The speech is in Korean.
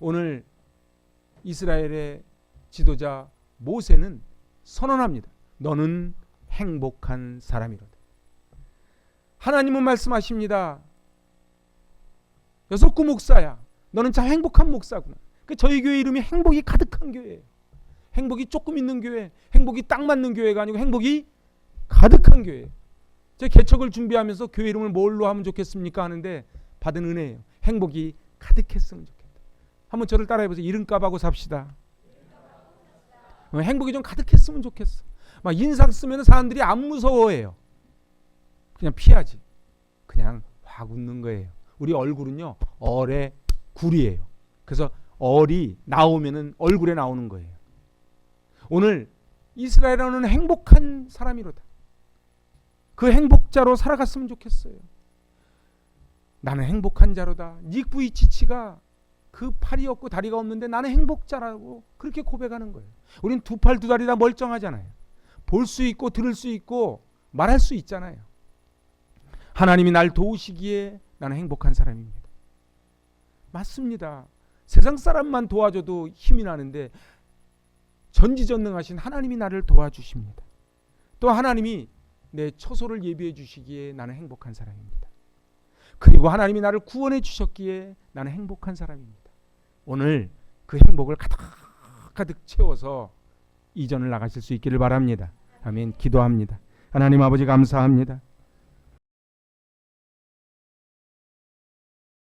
오늘 이스라엘의 지도자 모세는 선언합니다. 너는 행복한 사람이로다. 하나님은 말씀하십니다. 여섯 구 목사야. 너는 참 행복한 목사구나. 그 저희 교회 이름이 행복이 가득한 교회예요. 행복이 조금 있는 교회, 행복이 딱 맞는 교회가 아니고 행복이 가득한 교회. 제 개척을 준비하면서 교회 이름을 뭘로 하면 좋겠습니까 하는데 받은 은혜예요. 행복이 가득했으면 좋겠다. 한번 저를 따라해 보세요. 이름값하고 삽시다. 어, 행복이 좀 가득했으면 좋겠어. 막 인상 쓰면 사람들이 안 무서워해요. 그냥 피하지. 그냥 확 웃는 거예요. 우리 얼굴은요 얼의 굴이에요. 그래서 얼이 나오면은 얼굴에 나오는 거예요. 오늘 이스라엘은 행복한 사람이로다. 그 행복자로 살아갔으면 좋겠어요. 나는 행복한 자로다. 닉 부이치치가 그 팔이 없고 다리가 없는데 나는 행복자라고 그렇게 고백하는 거예요. 우린 두 팔 두 다리 다 멀쩡하잖아요. 볼 수 있고 들을 수 있고 말할 수 있잖아요. 하나님이 날 도우시기에 나는 행복한 사람입니다. 맞습니다. 세상 사람만 도와줘도 힘이 나는데 전지전능하신 하나님이 나를 도와주십니다. 또 하나님이 내 처소를 예비해 주시기에 나는 행복한 사람입니다. 그리고 하나님이 나를 구원해 주셨기에 나는 행복한 사람입니다. 오늘 그 행복을 가득 가득 채워서 이전을 나가실 수 있기를 바랍니다. 아멘. 기도합니다. 하나님 아버지 감사합니다.